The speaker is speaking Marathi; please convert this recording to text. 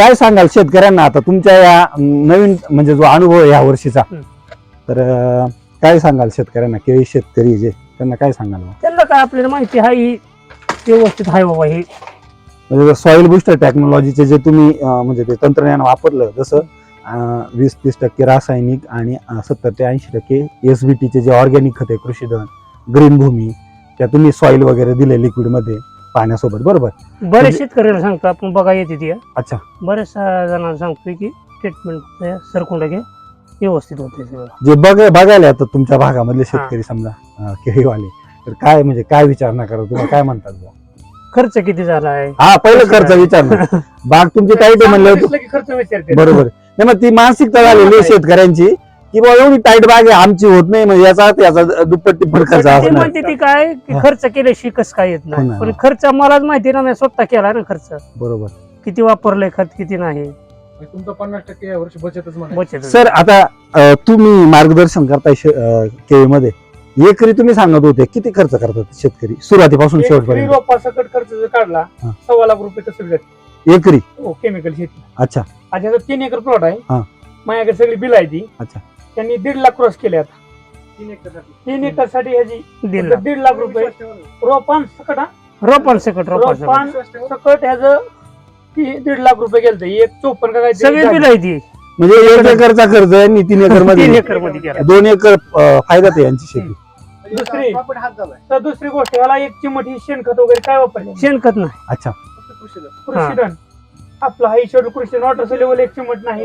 काय सांगाल शेतकऱ्यांना आता तुमच्या या नवीन म्हणजे जो अनुभव आहे या वर्षीचा. तर अं, काय सांगाल शेतकऱ्यांना केळी शेतकरी जे त्यांना काय सांगाल? त्यांना काय आपल्याला माहिती आहे ही व्यवस्थित आहे बाबा हे म्हणजे सॉइल बुस्टर टेक्नॉलॉजीचे जे तुम्ही अं, म्हणजे ते तंत्रज्ञान वापरलं जसं अं, वीस तीस टक्के रासायनिक आणि सत्तर ते ऐंशी टक्के एस बी टीचे जे ऑर्गॅनिक खते कृषीधन ग्रीन भूमी त्या तुम्ही सॉइल वगैरे दिले लिक्विडमध्ये पाण्यासोबत बरोबर. बरेच शेतकऱ्याला सांगतो आपण बघा येते ती अच्छा. बऱ्याच जणांना सांगतोय की ट्रीटमेंट सरकुंड घे व्यवस्थित होते सगळं. जे बघ बघायला येतात तुमच्या भागामधले शेतकरी समजा केळीवाले. तर काय म्हणजे काय विचार ना करा तुम्हाला काय म्हणतात बुवा? खर्च किती झाला आहे? हा पहिलं खर्च विचार बाग तुमची टाईट आहे म्हणलं खर्च विचारते. बरोबर. नाही मग ती मानसिकता झालेली आहे शेतकऱ्यांची. की बाबा एवढी टाईट बाग आहे आमची होत नाही म्हणजे याचा अर्थ याचा दुप्पट तिप्पट खर्च ते असणार. म्हणते ती काय? की हा. खर्च केल्याशिवाय कसं काय येत हो नाही ना. पण खर्च मलाच माहिती ना मी स्वतः केला ना खर्च. बरोबर. किती वापरलंय खत किती नाही. तुमचं पन्नास टक्के या वर्षी बचतच म्हणा बचत सर आता अं, तुम्ही मार्गदर्शन करताय शे- अं, केळीमध्ये. एकरी तुम्ही सांगत होते किती खर्च करतात शेतकरी? सुरुवातीपासून शेवटपर्यंत. रोपा सकट खर्च जर काढला हा. सव्वा लाख रुपये तसं भेटत एकरी? केमिकल शेती. अच्छा. तीन एकर प्लॉट हा. आहे माझ्याकडे सगळी बिल आहे ती. अच्छा. त्यांनी दीड लाख क्रॉस केले आता तीन एकरसाठी ह्याची दीड लाख. दीड लाख रुपये. रोपान सकट हा? रोपण सकट रोपण सकट. रोपान सकट ह्याचं ती दीड लाख रुपये गेलं एक चोपन्न का सगळे काहीतरी बिल आहे ती म्हणजे एक एकरचा खर्च यांनी तीन एकर तीन मध्ये एकरमध्ये केला. दोन एकर अं, फायद्यात आहे यांची शेती. दुसरी. तर दुसरी गोष्ट ह्याला एक चिमट ही शेणखत वगैरे काय वापरले शेणखत नाही. अच्छा. कृषीधन आपला हा शेड्यूल कृषी वॉटर लेवल एक चिमट नाही.